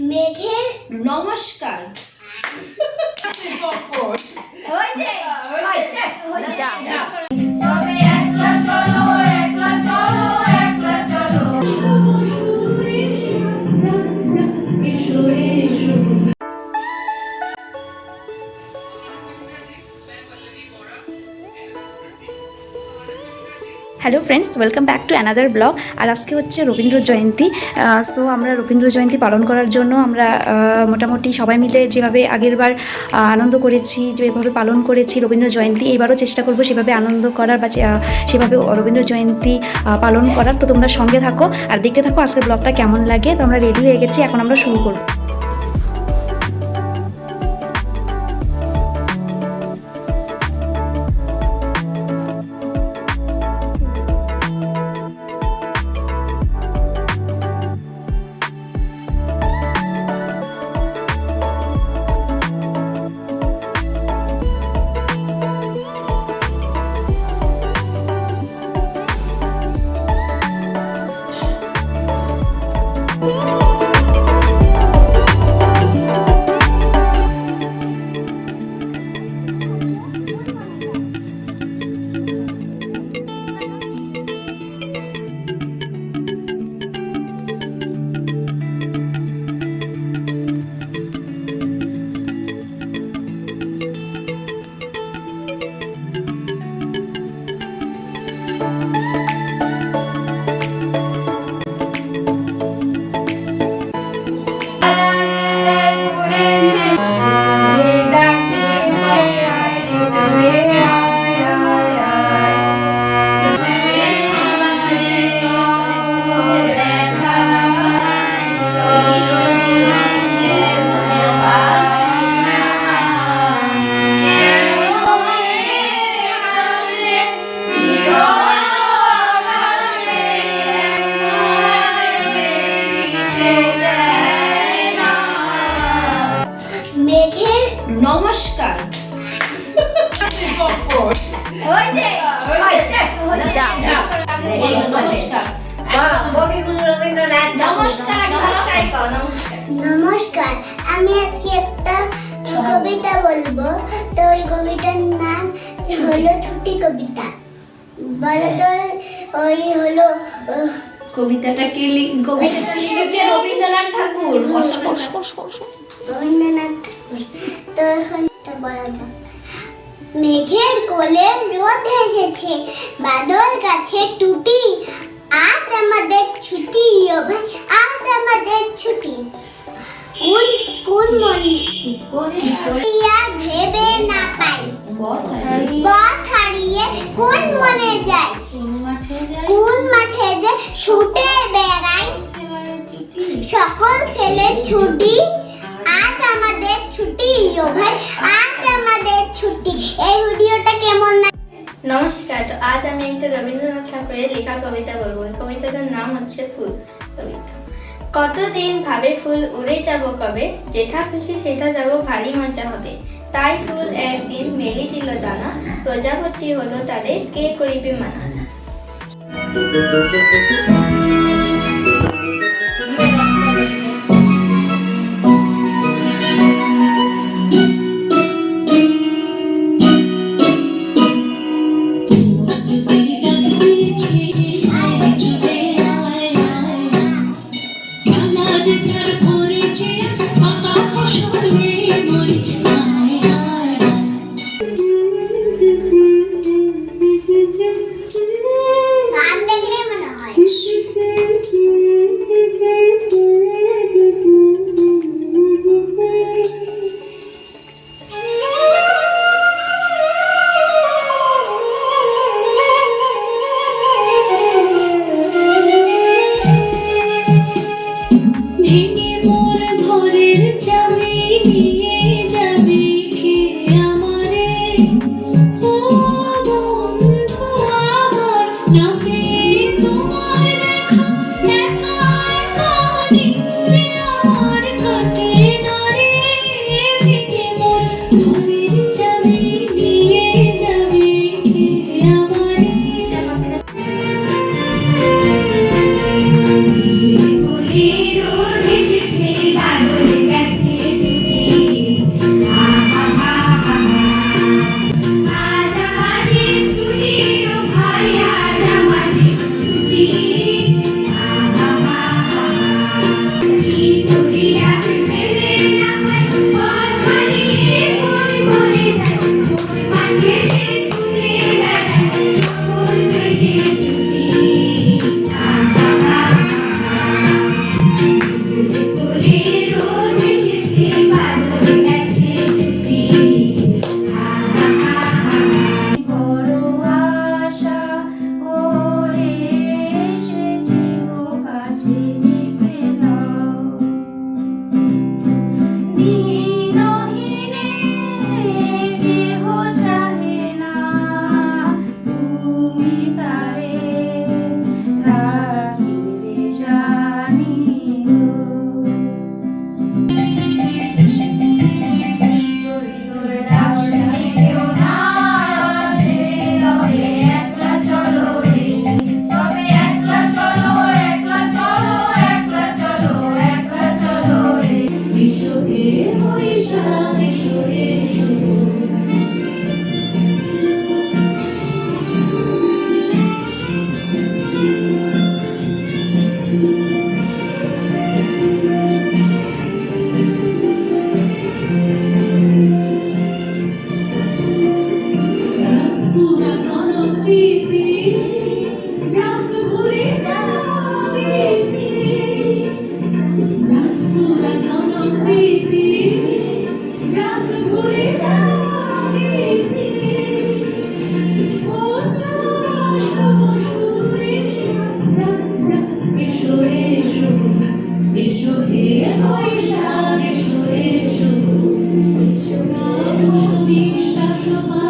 মেঘের নমস্কার। হয়েছে? যা। Hello friends welcome back to another blog আর আজকে হচ্ছে রবীন্দ্র জয়ন্তী। সো আমরা রবীন্দ্র জয়ন্তী পালন করার জন্য আমরা মোটামুটি সবাই মিলে যেভাবে আগেরবার আনন্দ করেছি, যেভাবে পালন করেছি রবীন্দ্র জয়ন্তী এবারও চেষ্টা করব সেভাবে আনন্দ করার বা সেভাবে রবীন্দ্র জয়ন্তী পালন করার। তো তোমরা সঙ্গে থাকো, আর দেখতে থাকো আজকের ব্লগটা কেমন লাগে। তো আমরা রেডি হয়ে গেছি, এখন আমরা শুরু করব। যা। নমস্কার। নমস্কার নমস্কার নমস্কার। নমস্কার আমি আজকে একটা কবিতা বলব। তো ওই কবিতার নাম হলো ছুটি কবিতা। বলো তো ওই হলো কবিতাটা কে কবিতাটা লিখেছে রবীন্দ্রনাথ ঠাকুর। রবীন্দ্রনাথ ঠাকুর। তো এখন বলা যাক। মেঘের কোলে রোদ এসেছে, বাদল গাছে টুটি। আজ আমাদের ছুটি ও ভাই আজ আমাদের ছুটি। কোন কোন মনি? ভেবে না পাই। পথ হারিয়ে কোন মনে যায়? কোন মাঠে যে ছুটে বেড়াই? সকল ছেলের ছুটি নমস্কার, তো আজ আমি একটা রবীন্দ্রনাথ ঠাকুরের লেখা কবিতা বলব। কবিতাটার নাম হচ্ছে ফুল কবিতা। কতদিন ভাবে ফুল উড়ে যাব কবে? যেটা খুশি সেটা যাব, ভারী মজা হবে। তাই ফুল একদিন মেলি দিল দানা, প্রজাপতি হলো তাদের কে করিবে মানা। বিশ্বাস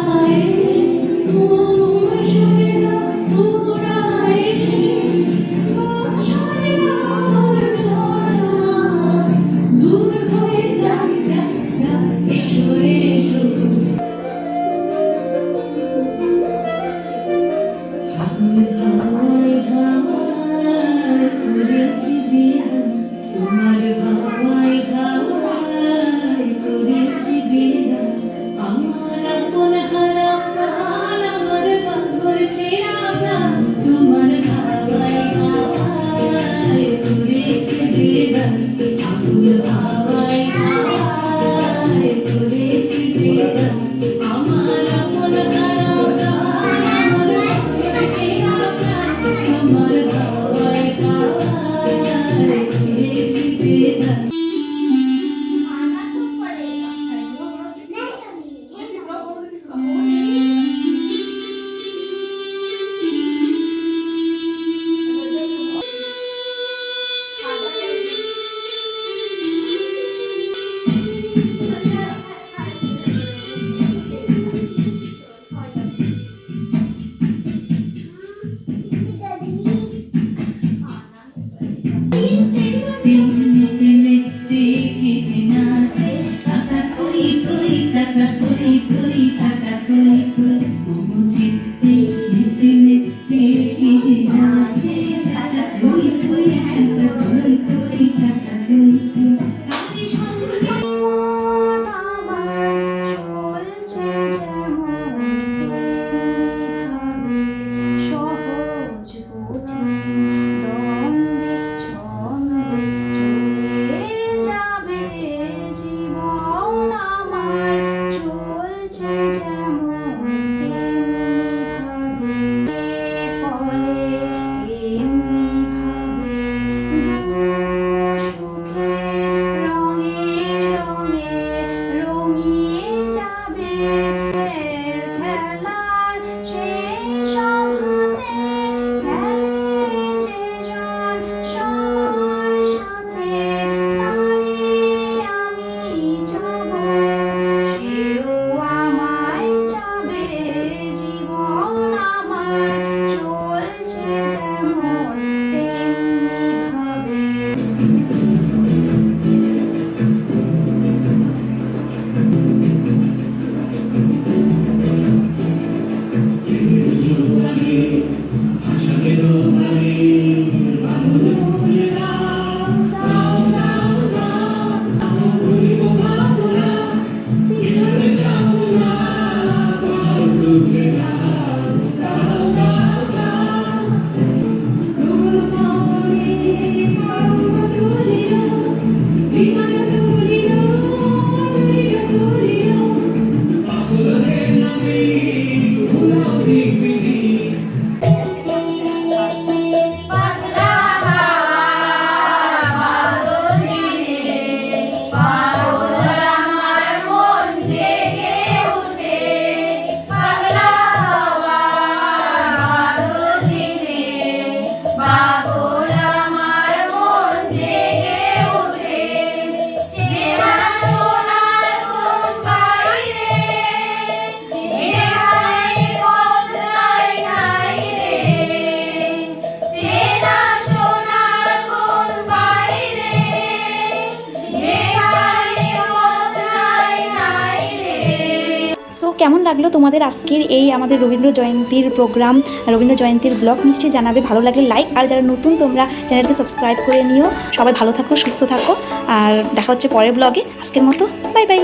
সো কেমন লাগল তোমাদের আজকের এই আমাদের রবীন্দ্র জয়ন্তীর প্রোগ্রাম রবীন্দ্র জয়ন্তীর ব্লগ নিশ্চয়ই জানাবে। ভালো লাগলে লাইক আর যারা নতুন, তোমরা চ্যানেলকে সাবস্ক্রাইব করে নিও। সবাই ভালো থাকো, সুস্থ থাকো, আর দেখা হচ্ছে পরের ব্লগে আজকের মতো বাই বাই